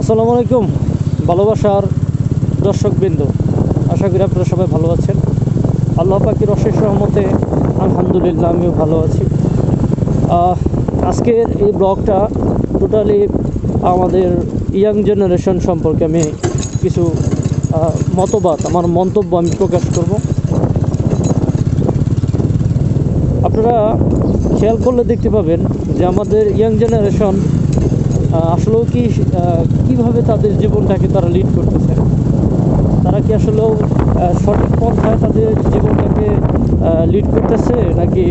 আসসালামু আলাইকুম, ভালোবাসার দর্শকবৃন্দ। আশা করি আপনারা সবাই ভালো আছেন। আল্লাহ পাখির অশেষ রহমতে আলহামদুলিল্লাহ আমিও ভালো আছি। আজকের এই ব্লগটা টোটালি আমাদের ইয়াং জেনারেশন সম্পর্কে আমি কিছু মতবাদ, আমার মন্তব্য আমি প্রকাশ করব। আপনারা খেয়াল করলে দেখতে পাবেন যে আমাদের ইয়াং জেনারেশন আসলেও কি কীভাবে তাদের জীবনটাকে তারা লিড করতেছে? তারা কি আসলেও সঠিক পন্থায় তাদের জীবনটাকে লিড করতেছে, নাকি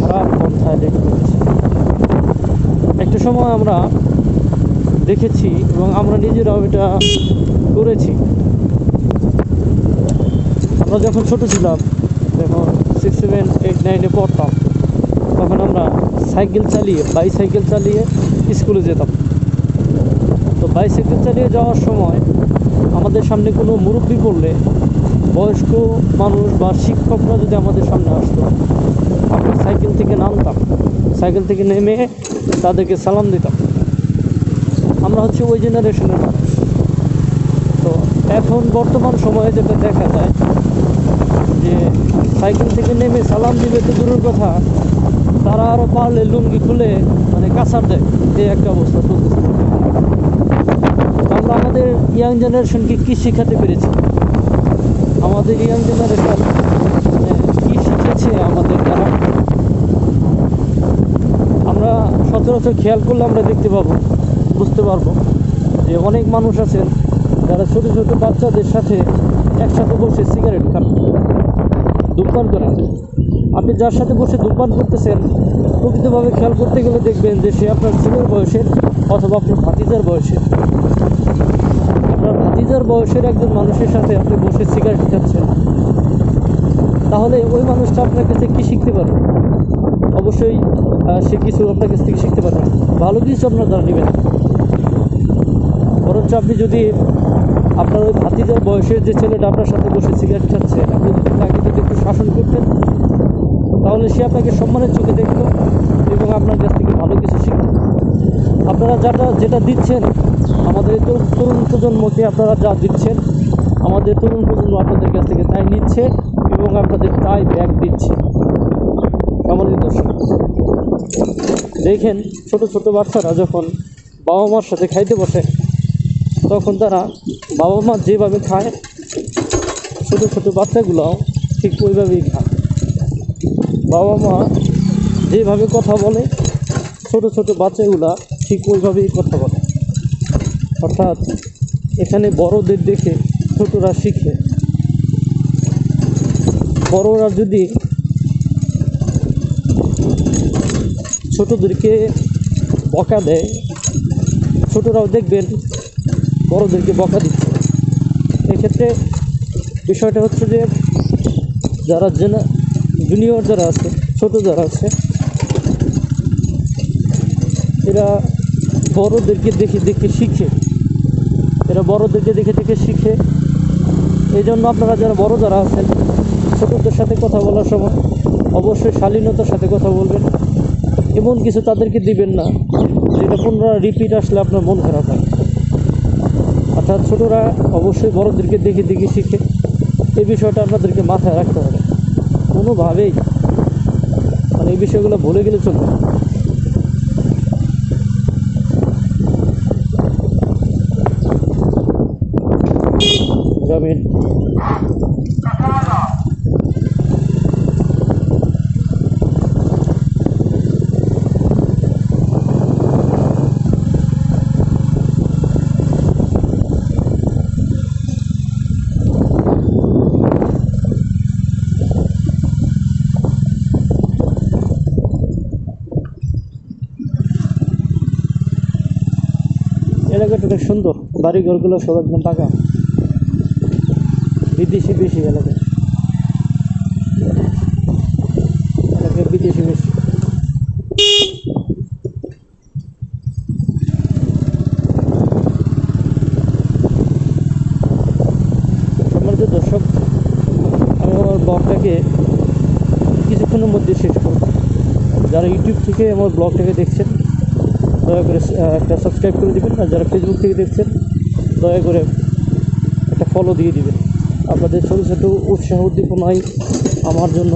খারাপ পন্থায় লিড করতেছে? একটা সময় আমরা দেখেছি এবং আমরা নিজেরাও এটা করেছি। আমরা যখন ছোট ছিলাম, যখন সিক্স সেভেন এইট নাইনে পড়তাম, তখন আমরা সাইকেল চালিয়ে বাইসাইকেল চালিয়ে স্কুলে যেতাম। বাইসাইকেল চালিয়ে যাওয়ার সময় আমাদের সামনে কোনো মুরব্বি পড়লে বয়স্ক মানুষ বা শিক্ষকরা যদি আমাদের সামনে আসতো, আমরা সাইকেল থেকে নামতাম, সাইকেল থেকে নেমে তাদেরকে সালাম দিতাম। আমরা হচ্ছে ওই জেনারেশনের মানুষ। তো এখন বর্তমান সময়ে যেটা দেখা যায় যে সাইকেল থেকে নেমে সালাম দিবে তো দূরের কথা, তারা আরও পারলে লুঙ্গি খুলে মানে কাঁচার দেয়, এই একটা অবস্থা চলতেছে। ইয়াং জেনারেশনকে কী শেখাতে পেরেছি? আমাদের ইয়াং জেনারেশন কী শিখেছে আমাদের দ্বারা আমরা সচরাচর খেয়াল করলে আমরা দেখতে পাবো, বুঝতে পারব যে অনেক মানুষ আছেন, যারা ছোটো ছোটো বাচ্চাদের সাথে একসাথে বসে সিগারেট খান ধূমপান করেন। আপনি যার সাথে বসে ধূমপান করতেছেন, প্রকৃতভাবে খেয়াল করতে গেলে দেখবেন যে সে আপনার ছেলের বয়সের অথবা আপনার ভাতিজার বয়সের। ভাতিজার বয়সের একজন মানুষের সাথে আপনি বসে সিগারেট খাচ্ছেন, তাহলে ওই মানুষটা আপনার কাছে কী শিখতে পারবে অবশ্যই সে কিছু আপনার কাছ থেকে শিখতে পারবে ভালো কিছু আপনার দ্বারা নেবেন বরঞ্চ আপনি যদি আপনার ওই ভাতিজার বয়সের যে ছেলেটা আপনার সাথে বসে সিগারেট খাচ্ছে, আপনি যদি তাকে যদি একটু শাসন করতেন, তাহলে সে আপনাকে সম্মানের চোখে দেখত এবং আপনার কাছ থেকে ভালো কিছু শিখত। আপনারা যাটা যেটা দিচ্ছেন, আমাদের তরুণ প্রজন্মকে আপনারা যা দিচ্ছেন, আমাদের তরুণ প্রজন্ম আপনাদের কাছ থেকে তাই নিচ্ছে এবং আপনাদের তাই ব্যাগ দিচ্ছে। সম্মানিত দর্শক, দেখেন ছোট ছোট বাচ্চারা যখন বাবা মার সাথে খাইতে বসে, তখন তারা বাবা মা যেভাবে খায়, ছোট ছোট বাচ্চাগুলোও ঠিক ওইভাবেই খায়। বাবা মা যেভাবে কথা বলে, ছোট ছোট বাচ্চাগুলা ঠিক ওইভাবেই কথা বলে। অর্থাৎ এখানে বড়দের দেখে ছোটরা শিখে। বড়রা যদি ছোটদেরকে বকা দেয়, ছোটরাও দেখবেন বড়দেরকে বকা দিচ্ছে। এক্ষেত্রে বিষয়টা হচ্ছে যে, যারা জেনা জুনিয়র যারা আছে, ছোট যারা আছে, এরা বড়দেরকে দেখে দেখে শিখে। এরা বড়দেরকে দেখে দেখে শিখে। এই জন্য আপনারা যারা বড় যারা আছেন, ছোটদের সাথে কথা বলার সময় অবশ্যই শালীনতার সাথে কথা বলবেন। এমন কিছু তাদেরকে দিবেন না, যেটা পুনরায় রিপিট আসলে আপনার মন খারাপ হয়। অর্থাৎ ছোটরা অবশ্যই বড়দেরকে দেখে দেখে শিখে। এই বিষয়টা আপনাদেরকে মাথায় রাখতে হবে। কোনোভাবেই। মানে এই বিষয়গুলো ভুলে গেলে চলবে না। গ্রামীণ এলাকাটা সুন্দর বাড়ি ঘরগুলো সব একদম পাকা বিদেশি বেশি এলাকায় এলাকায় বিদেশি বেশি। দর্শক, আমি আমার ব্লগটাকে কিছুক্ষণের মধ্যে শেষ করব। যারা ইউটিউব থেকে আমার ব্লগটাকে দেখছেন, দয়া করে একটা সাবস্ক্রাইব করে দিবেন, আর যারা ফেসবুক থেকে দেখছেন, দয়া করে একটা ফলো দিয়ে দিবেন। আপনাদের ছোটো ছোটো উৎসাহ উদ্দীপনাই আমার জন্য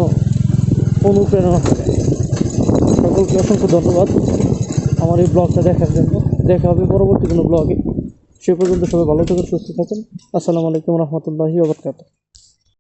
অনুপ্রেরণা করে সকলকে অসংখ্য ধন্যবাদ আমার এই ব্লগটা দেখার জন্য। দেখা হবে পরবর্তী কোনো ব্লগে। সে পর্যন্ত সবাই ভালো থাকুন, সুস্থ থাকুন। আসসালামু আলাইকুম রহমতুল্লাহি ওবরকাত